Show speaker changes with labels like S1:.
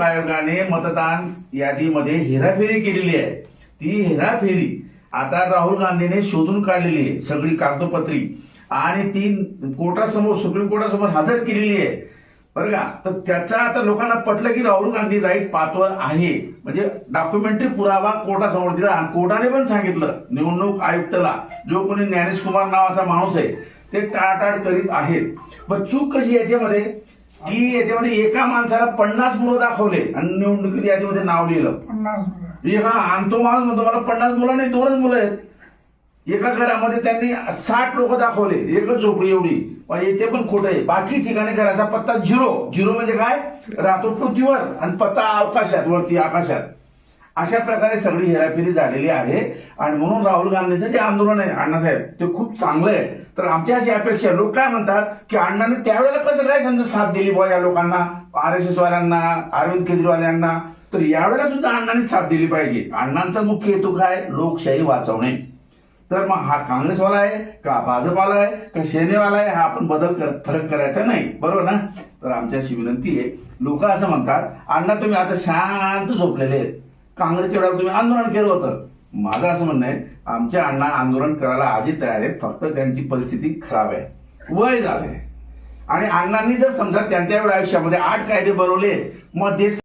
S1: आयोगाने मतदान यादीमध्ये हेराफेरी केलेली आहे. ती हेराफेरी आता राहुल गांधीने शोधून काढलेली आहे सगळी कागदोपत्री. आणि ती कोर्टासमोर सुप्रीम कोर्टासमोर हजर केलेली आहे. बरं का? तर त्याचा आता लोकांना पटलं की राहुल गांधी राईट पातवर आहे. म्हणजे डॉक्युमेंटरी पुरावा कोर्टासमोर दिला आणि कोर्टाने पण सांगितलं निवडणूक आयुक्तला जो कोणी ज्ञानेश कुमार नावाचा माणूस आहे ते टाळाटाळ करीत आहेत. पण चूक कशी याच्यामध्ये? की याच्यामध्ये एका माणसाला पन्नास मुलं दाखवले. आणि निवडणुकीत यादीमध्ये नाव लिहिलं.
S2: पन्नास मुलं.
S1: एका आणि तो माणूस म्हणतो मला पन्नास मुलं नाही दोनच मुलं आहेत. एका घरामध्ये त्यांनी साठ लोक दाखवले एकच झोपडी एवढी. पण इथे पण खोटं आहे. बाकी ठिकाणी घराचा पत्ता झिरो. झिरो म्हणजे काय? राहतो पृथ्वीवर. आणि पत्ता अवकाशात वरती आकाशात. अशा प्रकारे सगळी हेराफेरी झालेली आहे. आणि म्हणून राहुल गांधींचं जे आंदोलन आहे अण्णासाहेब ते खूप चांगलं आहे. तर आमची अशी अपेक्षा लोक काय म्हणतात की अण्णाने त्यावेळेला कसं काय समजा साथ दिली बुवा या लोकांना आर एस एस वाल्यांना अरविंद केजरीवालांना तर यावेळेला सुद्धा अण्णांनी साथ दिली पाहिजे. अण्णांचा मुख्य हेतू काय? लोकशाही वाचवणे. तर मग हा काँग्रेसवाला आहे का भाजपवाला आहे का सेनेवाला आहे हा आपण बदल कर फरक करायचा नाही. बरोबर ना? तर आमची अशी विनंती आहे. लोक असं म्हणतात अण्णा तुम्ही आता शांत झोपलेले आहेत. काँग्रेसच्या वेळेला तुम्ही आंदोलन केलं होतं. माझं असं म्हणणं आहे आमच्या अण्णा आंदोलन करायला आजही तयार आहेत फक्त त्यांची परिस्थिती खराब आहे. वय झालंय. आणि अण्णांनी जर समजा त्यांच्या वेळ आयुष्यामध्ये आठ कायदे बनवले मग देश